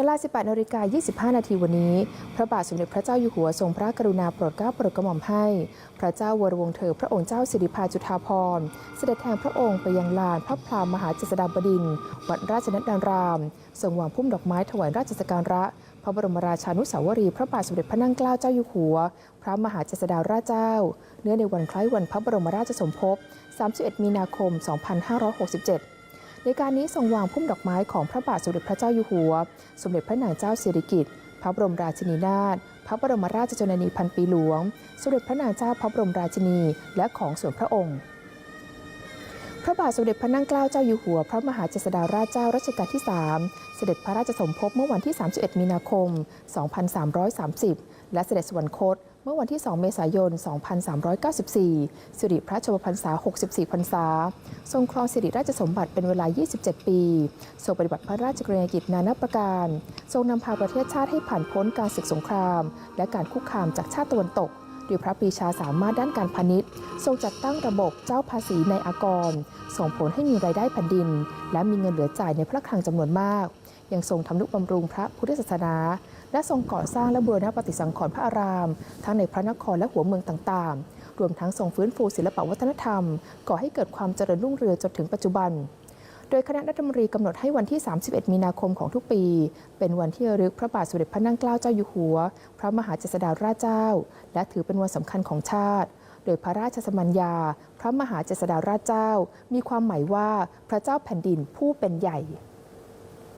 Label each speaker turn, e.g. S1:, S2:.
S1: เวลา 18นาฬิกา25 นาทีวันนี้ พระบาทสมเด็จพระเจ้าอยู่หัวทรงพระกรุณาโปรดเกล้าโปรดกระหม่อมให้ พระเจ้าวรวงเธอพระองค์เจ้าสิริภาจุฑาภรณ์เสด็จแทนพระองค์ไปยังลานพระพรามมหาเจษฎาบดินวัดราชนัดดารามทรงวางพุ่มดอกไม้ถวายราชสการะ พระบรมราชานุสาวรีย์พระบาทสมเด็จพระนั่งเกล้าเจ้าอยู่หัว พระมหาเจษฎาราชเจ้า เนื่องในวันคล้ายวันพระบรมราชสมภพ31 มีนาคม 2567 ในการนี้ทรงวางพุ่มดอกไม้ของพระบาทสมเด็จพระเจ้าอยู่หัว สมเด็จพระนางเจ้าสิริกิติ์ พระบรมราชินีนาถ พระบรมราชชนนีพันปีหลวง สมเด็จพระนางเจ้าพระบรมราชินี และของส่วนพระองค์ ระบาทสมเด็จพระนั่งเกล้าเจ้าอยู่หัว พระมหาเจษฎาราชเจ้ารัชกาลที่ 3 เสด็จพระราชสมภพเมื่อวันที่ 31 มีนาคม 2330 และเสด็จสวรรคตเมื่อวันที่ 2 เมษายน 2394 สิริพระชนมพรรษา 64 พรรษา ทรงครองสิริราชสมบัติเป็นเวลา 27 ปี ทรงปฏิบัติพระราชกรณียกิจนานาประการ ทรงนำพาประเทศชาติให้ผ่านพ้นการศึกสงคราม และการคุกคามจากชาติตะวันตก ด้วยพระปีชาสามารถด้านการพาณิชย์ ทรงจัดตั้งระบบเจ้าภาษีในอากร ส่งผลให้มีรายได้แผ่นดิน และมีเงินเหลือจ่ายในพระคลังจำนวนมาก ยังทรงทำนุบำรุงพระพุทธศาสนา และทรงก่อสร้างและบูรณะปฏิสังขรณ์พระอาราม ทั้งในพระนครและหัวเมืองต่างๆ รวมทั้งทรงฟื้นฟูศิลปวัฒนธรรม ก่อให้เกิดความเจริญรุ่งเรืองจนถึงปัจจุบัน โดยคณะรัฐมนตรีกำหนดให้วันที่ 31 มีนาคมของทุกปี เป็นวันที่ระลึกพระบาทสมเด็จพระนั่งเกล้าเจ้าอยู่หัว พระมหาเจษฎาราชเจ้า และถือเป็นวันสำคัญของชาติ โดยพระราชสมัญญา พระมหาเจษฎาราชเจ้า มีความหมายว่าพระเจ้าแผ่นดินผู้เป็นใหญ่